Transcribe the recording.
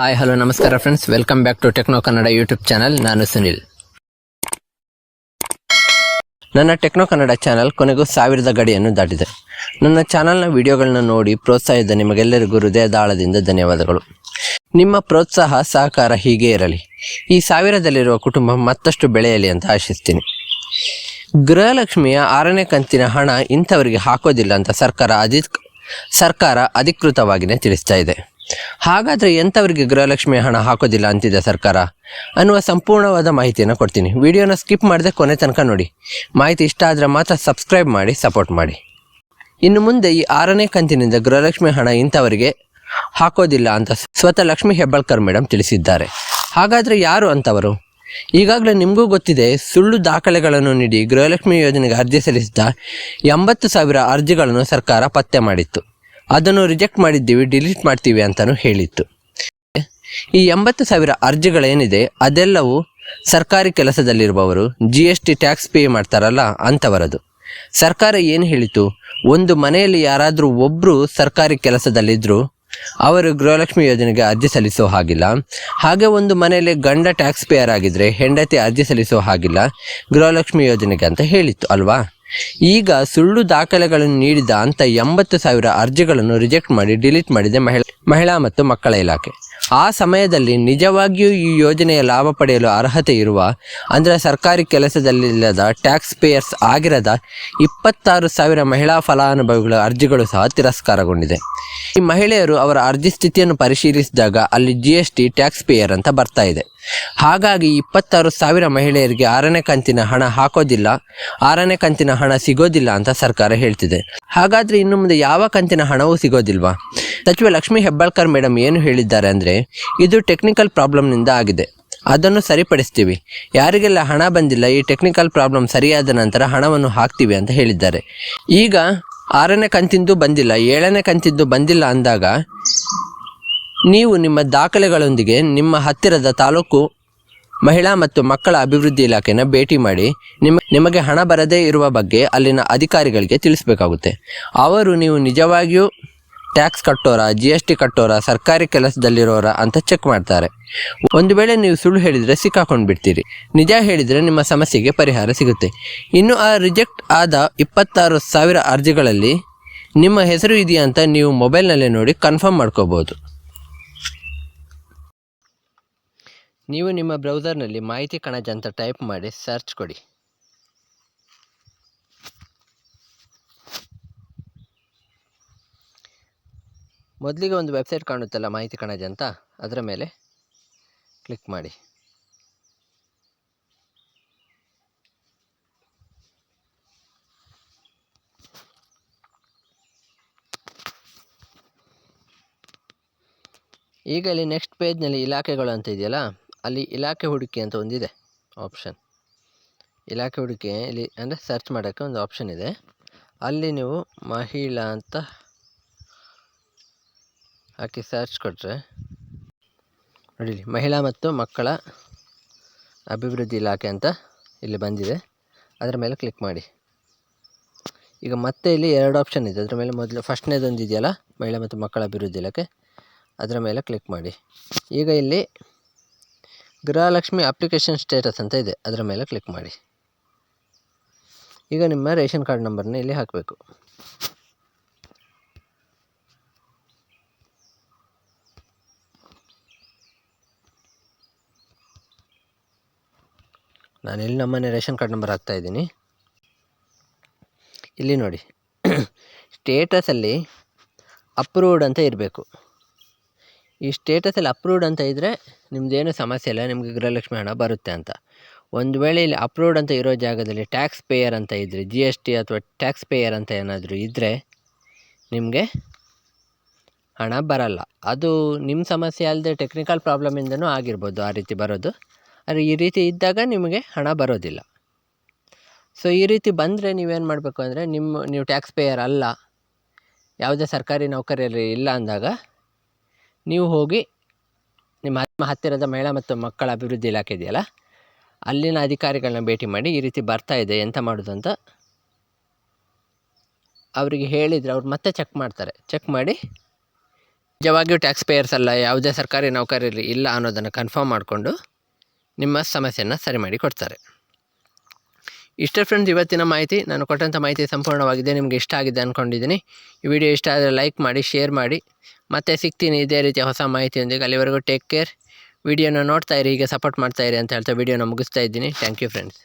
Hi hello ನಮಸ್ಕಾರ friends welcome back to techno Kannada YouTube channel ನಾನು ಸುನಿಲ್. ನನ್ನ techno Kannada channel ಕೊನೆಗೂ ಸಾವಿರದ ಗಡಿಯನ್ನು ದಾಟಿದೆ. ನನ್ನ ಚಾನಲ್ನ ವಿಡಿಯೋಗಳನ್ನ ನೋಡಿ ಪ್ರೋತ್ಸಾಹಿಸಿದ ನಿಮಗೆಲ್ಲರಿಗೂ ಹೃದಯದಾಳದಿಂದ ಧನ್ಯವಾದಗಳು. ನಿಮ್ಮ ಪ್ರೋತ್ಸಾಹ, ಸಹಕಾರ ಹೀಗೆ ಇರಲಿ. ಈ ಸಾವಿರದಲ್ಲಿರುವ ಕುಟುಂಬ ಮತ್ತಷ್ಟು ಬೆಳೆಯಲಿ ಅಂತ ಆಶಿಸ್ತೀನಿ. ಗೃಹಲಕ್ಷ್ಮಿಯ ಆರನೇ ಕಂತಿನ ಹಣ ಇಂಥವರಿಗೆ ಹಾಕೋದಿಲ್ಲ ಅಂತ ಸರ್ಕಾರ ಅಧಿಕ್, ಸರ್ಕಾರ ಅಧಿಕೃತವಾಗಿಯೇ ತಿಳಿಸ್ತಾ ಇದೆ. ಹಾಗಾದರೆ ಎಂಥವರಿಗೆ ಗೃಹಲಕ್ಷ್ಮಿ ಹಣ ಹಾಕೋದಿಲ್ಲ ಅಂತಿದೆ ಸರ್ಕಾರ? ಅನ್ನುವ ಸಂಪೂರ್ಣವಾದ ಮಾಹಿತಿಯನ್ನು ಕೊಡ್ತೀನಿ. ವಿಡಿಯೋನ ಸ್ಕಿಪ್ ಮಾಡದೆ ಕೊನೆ ತನಕ ನೋಡಿ. ಮಾಹಿತಿ ಇಷ್ಟ ಆದರೆ ಮಾತ್ರ ಸಬ್ಸ್ಕ್ರೈಬ್ ಮಾಡಿ, ಸಪೋರ್ಟ್ ಮಾಡಿ. ಇನ್ನು ಮುಂದೆ ಈ ಆರನೇ ಕಂತಿನಿಂದ ಗೃಹಲಕ್ಷ್ಮಿ ಹಣ ಇಂಥವರಿಗೆ ಹಾಕೋದಿಲ್ಲ ಅಂತ ಸ್ವತಃ ಲಕ್ಷ್ಮಿ ಹೆಬ್ಬಾಳ್ಕರ್ ಮೇಡಮ್ ತಿಳಿಸಿದ್ದಾರೆ. ಹಾಗಾದರೆ ಯಾರು ಅಂತವರು? ಈಗಾಗಲೇ ನಿಮಗೂ ಗೊತ್ತಿದೆ, ಸುಳ್ಳು ದಾಖಲೆಗಳನ್ನು ನೀಡಿ ಗೃಹಲಕ್ಷ್ಮಿ ಯೋಜನೆಗೆ ಅರ್ಜಿ ಸಲ್ಲಿಸಿದ ಎಂಬತ್ತು ಸಾವಿರ ಅರ್ಜಿಗಳನ್ನು ಸರ್ಕಾರ ಪತ್ತೆ ಮಾಡಿತ್ತು. ಅದನ್ನು ರಿಜೆಕ್ಟ್ ಮಾಡಿದ್ದೀವಿ ಡಿಲೀಟ್ ಮಾಡ್ತೀವಿ ಅಂತಲೂ ಹೇಳಿತ್ತು. ಈ ಎಂಬತ್ತು ಸಾವಿರ ಅರ್ಜಿಗಳೇನಿದೆ, ಅದೆಲ್ಲವೂ ಸರ್ಕಾರಿ ಕೆಲಸದಲ್ಲಿರುವವರು G S T tax pay ಮಾಡ್ತಾರಲ್ಲ ಅಂಥವರದು ಸರ್ಕಾರ ಏನು ಹೇಳಿತು? ಒಂದು ಮನೆಯಲ್ಲಿ ಯಾರಾದರೂ ಒಬ್ಬರು ಸರ್ಕಾರಿ ಕೆಲಸದಲ್ಲಿದ್ದರೂ ಅವರು ಗೃಹಲಕ್ಷ್ಮಿ ಯೋಜನೆಗೆ ಅರ್ಜಿ ಸಲ್ಲಿಸೋ ಹಾಗಿಲ್ಲ. ಹಾಗೆ ಒಂದು ಮನೆಯಲ್ಲಿ ಗಂಡ ಟ್ಯಾಕ್ಸ್ ಪೇಯರ್ ಆಗಿದ್ರೆ ಹೆಂಡತಿ ಅರ್ಜಿ ಸಲ್ಲಿಸೋ ಹಾಗಿಲ್ಲ, ಗೃಹಲಕ್ಷ್ಮಿ ಯೋಜನೆಗೆ ಅಂತ ಹೇಳಿತ್ತು, ಅಲ್ವಾ? ಈಗ ಸುಳ್ಳು ದಾಖಲೆಗಳನ್ನು ನೀಡಿದ ಅಂತ ಎಂಬತ್ತು ಸಾವಿರ ಅರ್ಜಿಗಳನ್ನು ರಿಜೆಕ್ಟ್ ಮಾಡಿ, ಡಿಲೀಟ್ ಮಾಡಿದೆ ಮಹಿಳಾ ಮಹಿಳಾ ಮತ್ತು ಮಕ್ಕಳ ಇಲಾಖೆ. ಆ ಸಮಯದಲ್ಲಿ ನಿಜವಾಗಿಯೂ ಈ ಯೋಜನೆಯ ಲಾಭ ಪಡೆಯಲು ಅರ್ಹತೆ ಇರುವ, ಅಂದರೆ ಸರ್ಕಾರಿ ಕೆಲಸದಲ್ಲಿಲ್ಲದ ಟ್ಯಾಕ್ಸ್ ಪೇಯರ್ಸ್ ಆಗಿರದ ಇಪ್ಪತ್ತಾರು ಸಾವಿರ ಮಹಿಳಾ ಫಲಾನುಭವಿಗಳ ಅರ್ಜಿಗಳು ಸಹ ತಿರಸ್ಕಾರಗೊಂಡಿದೆ. ಈ ಮಹಿಳೆಯರು ಅವರ ಅರ್ಜಿ ಸ್ಥಿತಿಯನ್ನು ಪರಿಶೀಲಿಸಿದಾಗ ಅಲ್ಲಿ G S T tax pair ಅಂತ ಬರ್ತಾ ಇದೆ. ಹಾಗಾಗಿ ಇಪ್ಪತ್ತಾರು ಸಾವಿರ ಮಹಿಳೆಯರಿಗೆ ಆರನೇ ಕಂತಿನ ಹಣ ಹಾಕೋದಿಲ್ಲ, ಆರನೇ ಕಂತಿನ ಹಣ ಸಿಗೋದಿಲ್ಲ ಅಂತ ಸರ್ಕಾರ ಹೇಳ್ತಿದೆ. ಹಾಗಾದ್ರೆ ಇನ್ನು ಮುಂದೆ ಯಾವ ಕಂತಿನ ಹಣವೂ ಸಿಗೋದಿಲ್ವಾ? ಸಚಿವ ಲಕ್ಷ್ಮೀ ಹೆಬ್ಬಾಳ್ಕರ್ ಮೇಡಮ್ ಏನು ಹೇಳಿದ್ದಾರೆ ಅಂದರೆ ಇದು ಟೆಕ್ನಿಕಲ್ ಪ್ರಾಬ್ಲಮ್ನಿಂದ ಆಗಿದೆ. ಅದನ್ನು ಸರಿಪಡಿಸ್ತೀವಿ. ಯಾರಿಗೆಲ್ಲ ಹಣ ಬಂದಿಲ್ಲ, ಈ ಟೆಕ್ನಿಕಲ್ ಪ್ರಾಬ್ಲಮ್ ಸರಿಯಾದ ನಂತರ ಹಣವನ್ನು ಹಾಕ್ತೀವಿ ಅಂತ ಹೇಳಿದ್ದಾರೆ. ಈಗ ಆರನೇ ಕಂತಿಂದು ಬಂದಿಲ್ಲ, ಏಳನೇ ಕಂತಿಂದು ಬಂದಿಲ್ಲ ಅಂದಾಗ ನೀವು ನಿಮ್ಮ ದಾಖಲೆಗಳೊಂದಿಗೆ ನಿಮ್ಮ ಹತ್ತಿರದ ತಾಲೂಕು ಮಹಿಳಾ ಮತ್ತು ಮಕ್ಕಳ ಅಭಿವೃದ್ಧಿ ಇಲಾಖೆನ ಭೇಟಿ ಮಾಡಿ ನಿಮ್ಮ ನಿಮಗೆ ಹಣ ಬರದೇ ಇರುವ ಬಗ್ಗೆ ಅಲ್ಲಿನ ಅಧಿಕಾರಿಗಳಿಗೆ ತಿಳಿಸಬೇಕಾಗುತ್ತೆ. ಅವರು ನೀವು ನಿಜವಾಗಿಯೂ ಟ್ಯಾಕ್ಸ್ ಕಟ್ಟೋರ ಜಿ ಎಸ್ ಟಿ ಕಟ್ಟೋರ, ಸರ್ಕಾರಿ ಕೆಲಸದಲ್ಲಿರೋರ ಅಂತ ಚೆಕ್ ಮಾಡ್ತಾರೆ. ಒಂದು ವೇಳೆ ನೀವು ಸುಳ್ಳು ಹೇಳಿದರೆ ಸಿಕ್ಕಾಕೊಂಡು ಬಿಡ್ತೀರಿ. ನಿಜ ಹೇಳಿದರೆ ನಿಮ್ಮ ಸಮಸ್ಯೆಗೆ ಪರಿಹಾರ ಸಿಗುತ್ತೆ. ಇನ್ನು ಆ ರಿಜೆಕ್ಟ್ ಆದ ಇಪ್ಪತ್ತಾರು ಸಾವಿರ ಅರ್ಜಿಗಳಲ್ಲಿ ನಿಮ್ಮ ಹೆಸರು ಇದೆಯಾ ಅಂತ ನೀವು ಮೊಬೈಲ್ನಲ್ಲೇ ನೋಡಿ ಕನ್ಫರ್ಮ್ ಮಾಡ್ಕೋಬೋದು. ನೀವು ನಿಮ್ಮ ಬ್ರೌಸರ್ನಲ್ಲಿ ಮಾಹಿತಿ ಕಣಜ ಅಂತ ಟೈಪ್ ಮಾಡಿ ಸರ್ಚ್ ಕೊಡಿ. ಮೊದಲಿಗೆ ಒಂದು ವೆಬ್ಸೈಟ್ ಕಾಣುತ್ತಲ್ಲ ಮಾಹಿತಿ ಕಣಜ ಅಂತ, ಅದರ ಮೇಲೆ ಕ್ಲಿಕ್ ಮಾಡಿ. ಈಗ ಇಲ್ಲಿ ನೆಕ್ಸ್ಟ್ ಪೇಜ್ನಲ್ಲಿ ಇಲಾಖೆಗಳು ಅಂತ ಇದೆಯಲ್ಲ, ಅಲ್ಲಿ ಇಲಾಖೆ ಹುಡುಕಿ ಅಂತ ಒಂದಿದೆ ಆಪ್ಷನ್ ಇಲಾಖೆ ಹುಡುಕಿ, ಇಲ್ಲಿ ಅಂದರೆ ಸರ್ಚ್ ಮಾಡೋಕ್ಕೆ ಒಂದು ಆಪ್ಷನ್ ಇದೆ. ಅಲ್ಲಿ ನೀವು ಮಹಿಳಾ ಅಂತ ಹಾಕಿ ಸರ್ಚ್ ಕೊಟ್ಟರೆ ನೋಡಿ ಮಹಿಳಾ ಮತ್ತು ಮಕ್ಕಳ ಅಭಿವೃದ್ಧಿ ಇಲಾಖೆ ಅಂತ ಇಲ್ಲಿ ಬಂದಿದೆ. ಅದರ ಮೇಲೆ ಕ್ಲಿಕ್ ಮಾಡಿ. ಈಗ ಮತ್ತೆ ಇಲ್ಲಿ ಎರಡು ಆಪ್ಷನ್ ಇದೆ. ಅದರ ಮೇಲೆ ಮೊದಲು ಫಸ್ಟ್ನೇದೊಂದು ಇದೆಯಲ್ಲ, ಮಹಿಳಾ ಮತ್ತು ಮಕ್ಕಳ ಅಭಿವೃದ್ಧಿ ಇಲಾಖೆ, ಅದರ ಮೇಲೆ ಕ್ಲಿಕ್ ಮಾಡಿ. ಈಗ ಇಲ್ಲಿ ಗೃಹಲಕ್ಷ್ಮಿ ಅಪ್ಲಿಕೇಶನ್ ಸ್ಟೇಟಸ್ ಅಂತ ಇದೆ. ಅದರ ಮೇಲೆ ಕ್ಲಿಕ್ ಮಾಡಿ. ಈಗ ನಿಮ್ಮ ರೇಷನ್ ಕಾರ್ಡ್ ನಂಬರ್ನ ಇಲ್ಲಿ ಹಾಕಬೇಕು. ನಾನು ಇಲ್ಲಿ ನಮ್ಮನೆ ರೇಷನ್ ಕಾರ್ಡ್ ನಂಬರ್ ಹಾಕ್ತಾ ಇದ್ದೀನಿ. ಇಲ್ಲಿ ನೋಡಿ. ಸ್ಟೇಟಸಲ್ಲಿ ಅಪ್ರೂವ್ಡ್ ಅಂತ ಇರಬೇಕು. ಈ ಸ್ಟೇಟಸಲ್ಲಿ ಅಪ್ರೂವ್ಡ್ ಅಂತ ಇದ್ದರೆ ನಿಮ್ಮದೇನು ಸಮಸ್ಯೆ ಇಲ್ಲ, ನಿಮಗೆ ಗೃಹಲಕ್ಷ್ಮಿ ಹಣ ಬರುತ್ತೆ ಅಂತ. ಒಂದು ವೇಳೆ ಇಲ್ಲಿ ಅಪ್ರೂವ್ಡ್ ಅಂತ ಇರೋ ಜಾಗದಲ್ಲಿ ಟ್ಯಾಕ್ಸ್ ಪೇಯರ್ ಅಂತ ಇದ್ದರೆ ಜಿ ಎಸ್ ಟಿ ಅಥವಾ ಟ್ಯಾಕ್ಸ್ ಪೇಯರ್ ಅಂತ ಏನಾದರೂ ಇದ್ದರೆ ನಿಮಗೆ ಹಣ ಬರಲ್ಲ. ಅದು ನಿಮ್ಮ ಸಮಸ್ಯೆ ಅಲ್ಲದೆ ಟೆಕ್ನಿಕಲ್ ಪ್ರಾಬ್ಲಮಿಂದನೂ ಆಗಿರ್ಬೋದು ಆ ರೀತಿ ಬರೋದು. ಆದರೆ ಈ ರೀತಿ ಇದ್ದಾಗ ನಿಮಗೆ ಹಣ ಬರೋದಿಲ್ಲ. ಸೊ ಈ ರೀತಿ ಬಂದರೆ ನೀವೇನು ಮಾಡಬೇಕು ಅಂದರೆ ನಿಮ್ಮ, ನೀವು ಟ್ಯಾಕ್ಸ್ ಪೇಯರ್ ಅಲ್ಲ, ಯಾವುದೇ ಸರ್ಕಾರಿ ನೌಕರಿಯಲ್ಲಿ ಇಲ್ಲ ಅಂದಾಗ ನೀವು ಹೋಗಿ ನಿಮ್ಮ ನಿಮ್ಮ ಹತ್ತಿರದ ಮಹಿಳಾ ಮತ್ತು ಮಕ್ಕಳ ಅಭಿವೃದ್ಧಿ ಇಲಾಖೆ ಇದೆಯಲ್ಲ, ಅಲ್ಲಿನ ಅಧಿಕಾರಿಗಳನ್ನ ಭೇಟಿ ಮಾಡಿ ಈ ರೀತಿ ಬರ್ತಾ ಇದೆ, ಎಂತ ಮಾಡೋದು ಅಂತ ಅವರಿಗೆ ಹೇಳಿದರೆ ಅವ್ರು ಮತ್ತೆ ಚೆಕ್ ಮಾಡ್ತಾರೆ. ಚೆಕ್ ಮಾಡಿ, ನಿಜವಾಗಿಯೂ ಟ್ಯಾಕ್ಸ್ ಪೇಯರ್ಸ್ ಅಲ್ಲ, ಯಾವುದೇ ಸರ್ಕಾರಿ ನೌಕರಿಯಲ್ಲಿ ಇಲ್ಲ ಅನ್ನೋದನ್ನು ಕನ್ಫರ್ಮ್ ಮಾಡಿಕೊಂಡು ನಿಮ್ಮ ಸಮಸ್ಯೆಯನ್ನು ಸರಿ ಮಾಡಿ ಕೊಡ್ತಾರೆ. ಇಷ್ಟೇ ಫ್ರೆಂಡ್ಸ್ ಇವತ್ತಿನ ಮಾಹಿತಿ, ನಾನು ಕೊಟ್ಟಂಥ ಮಾಹಿತಿ ಸಂಪೂರ್ಣವಾಗಿದೆ, ನಿಮಗೆ ಇಷ್ಟ ಆಗಿದೆ ಅಂದ್ಕೊಂಡಿದ್ದೀನಿ ಈ ವಿಡಿಯೋ ಇಷ್ಟ ಆದರೆ ಲೈಕ್ ಮಾಡಿ ಶೇರ್ ಮಾಡಿ. ಮತ್ತೆ ಸಿಗ್ತೀನಿ ಇದೇ ರೀತಿಯ ಹೊಸ ಮಾಹಿತಿಯೊಂದಿಗೆ. ಅಲ್ಲಿವರೆಗೂ ಟೇಕ್ ಕೇರ್ ವಿಡಿಯೋನ ನೋಡ್ತಾ ಇರಿ, ಹೀಗೆ ಸಪೋರ್ಟ್ ಮಾಡ್ತಾ ಅಂತ ಹೇಳ್ತಾ ವಿಡಿಯೋನ ಮುಗಿಸ್ತಾ ಇದ್ದೀನಿ. Thank you friends